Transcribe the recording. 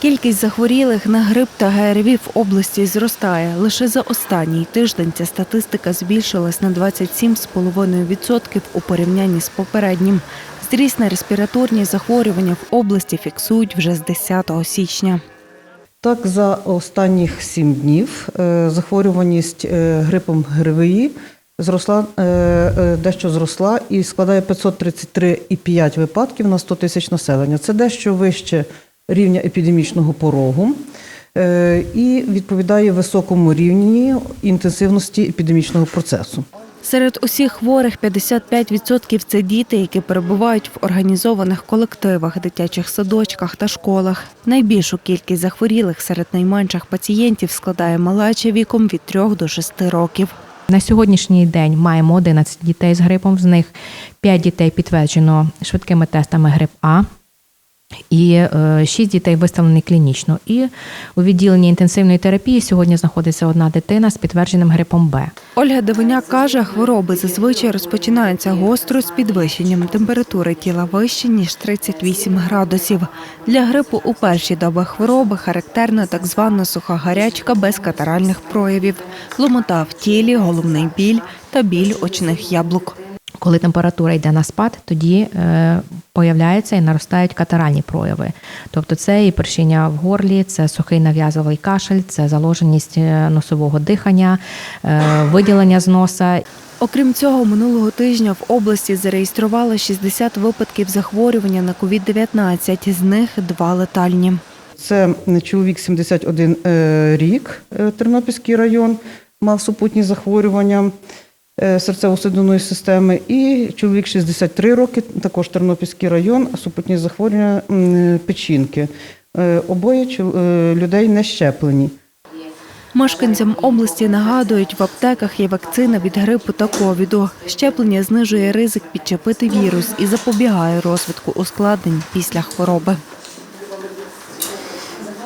Кількість захворілих на грип та ГРВІ в області зростає. Лише за останній тиждень ця статистика збільшилась на 27,5% у порівнянні з попереднім. Зріст на респіраторні захворювання в області фіксують вже з 10 січня. Так, за останніх сім днів е, захворюваність е, грипом ГРВІ зросла, е, дещо зросла і складає 533,5 випадків на 100 тисяч населення. Це дещо вище рівня епідемічного порогу е, і відповідає високому рівні інтенсивності епідемічного процесу. Серед усіх хворих 55% – це діти, які перебувають в організованих колективах, дитячих садочках та школах. Найбільшу кількість захворілих серед найменших пацієнтів складає малеча віком від 3 до 6 років. На сьогоднішній день маємо 11 дітей з грипом, з них 5 дітей підтверджено швидкими тестами грип А. І 6 дітей виставлені клінічно. І у відділенні інтенсивної терапії сьогодні знаходиться одна дитина з підтвердженим грипом Б. Ольга Девиняк каже, хвороби зазвичай розпочинаються гостро з підвищенням температури тіла вище, ніж 38 градусів. Для грипу у перші доби хвороби характерна так звана суха гарячка без катаральних проявів, ломота в тілі, головний біль та біль очних яблук. Коли температура йде на спад, тоді е, появляються і наростають катаральні прояви. Тобто це і першіння в горлі, це сухий нав'язовий кашель, це заложеність е, носового дихання, е, виділення з носа. Окрім цього, минулого тижня в області зареєстрували 60 випадків захворювання на COVID-19, з них два летальні. Це чоловік 71 е, рік, е, Тернопільський район, мав супутні захворювання е, серцево-судинної системи, і чоловік 63 роки, також Тернопільський район, супутні захворювання печінки. Е, Обоє е, людей не щеплені. Мешканцям області нагадують, в аптеках є вакцина від грипу та ковіду. Щеплення знижує ризик підчепити вірус і запобігає розвитку ускладнень після хвороби.